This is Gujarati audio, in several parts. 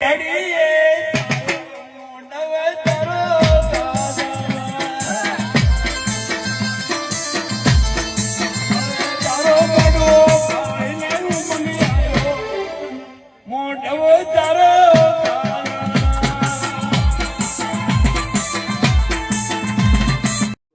Daddy!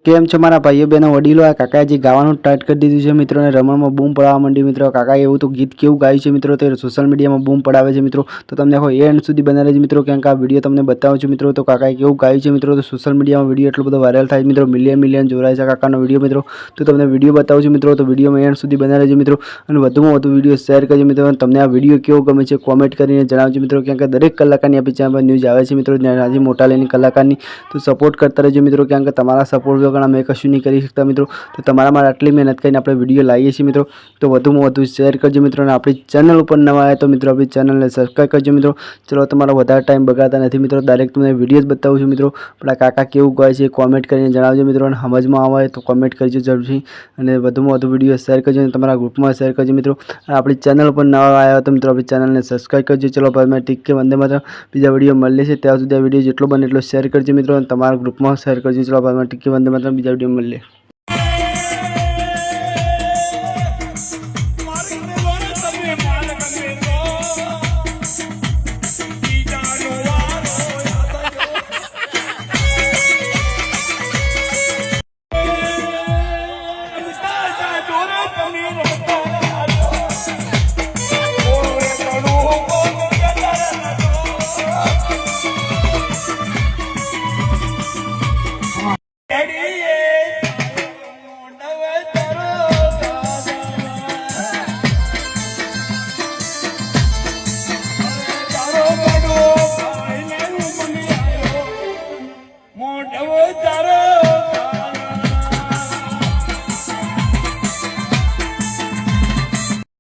કેમ છો મારા ભાઈઓ બહેનો, વડીલો? આ કાકાએ ગાવાનું સ્ટાર્ટ કરી દીધું છે મિત્રો, અને રમણમાં બૂમ પડાવવા માંડી મિત્રો. કાકાએ એવું તો ગીત કેવું ગાયું છે મિત્રો? તે સોશિયલ મીડિયામાં બૂમ પડાવે છે મિત્રો. તો તમને આખો એન્ડ સુધી બનાવે છે મિત્રો કેમ કે આ વીડિયો તમને બતાવું છું મિત્રો. તો કાકાએ કેવું ગાયું છે મિત્રો? તો સોશિયલ મીડિયામાં વીડિયો એટલો બધો વાયરલ થાય છે મિત્રો. મિલિયન મિલિયન જોડાય છે કાકાનો વીડિયો મિત્રો. તો તમને વીડિયો બતાવું છું મિત્રો. તો વિડીયોમાં એન્ડ સુધી બનાવે છે મિત્રો. અને વધુમાં વધુ વીડિયો શેર કરજો મિત્રો. તમને આ વીડિયો કેવો ગમે છે કોમેન્ટ કરીને જણાવજો મિત્રો. કેમ કે દરેક કલાકારની આપણી ચેનલ પર ન્યૂઝ આવે છે મિત્રો. આજે મોટા લઈને કલાકારની તો સપોર્ટ કરતા રહેજો મિત્રો. કેમ કે તમારા સપોર્ટ વગર અમે કશું નહીં કરી શકતા મિત્રો. તો તમારા માટે આટલી મહેનત કરીને આપણે વીડિયો લાવીએ છીએ મિત્રો. તો વધુમાં વધુ શેર કરજો મિત્રો અને આપણી ચેનલ ઉપર નવા આવ્યા તો મિત્રો આપણી ચેનલને સબસ્ક્રાઈબ કરજો મિત્રો. ચલો, તમારો વધારે ટાઈમ બગાડતા નથી મિત્રો. ડાયરેક્ટ તમને વીડિયો જ બતાવું છું મિત્રો. આપણા કાકા કેવું ગાય છે કોમેન્ટ કરીને જણાવજો મિત્રો અને સમજમાં આવે તો કોમેન્ટ કરજો જરૂરથી. અને વધુમાં વધુ વીડિયો શેર કરજો અને તમારા ગ્રુપમાં શેર કરજો મિત્રો. આપણી ચેનલ ઉપર નવા આવ્યા તો મિત્રો આપણી ચેનલને સબસ્ક્રાઈબ કરજો. ચલો, ભાઈ ટીક કે વંદે માત્ર બીજા વીડિયો મળે છે ત્યાં સુધી આ વીડિયો જેટલો બને એટલો શેર કરજો મિત્રો અને તમારા ગ્રુપમાં શેર કરજો. ચલો, ભાઈ ટીક કે વંદે માત્ર मिलता हूँ वीडियो में मिले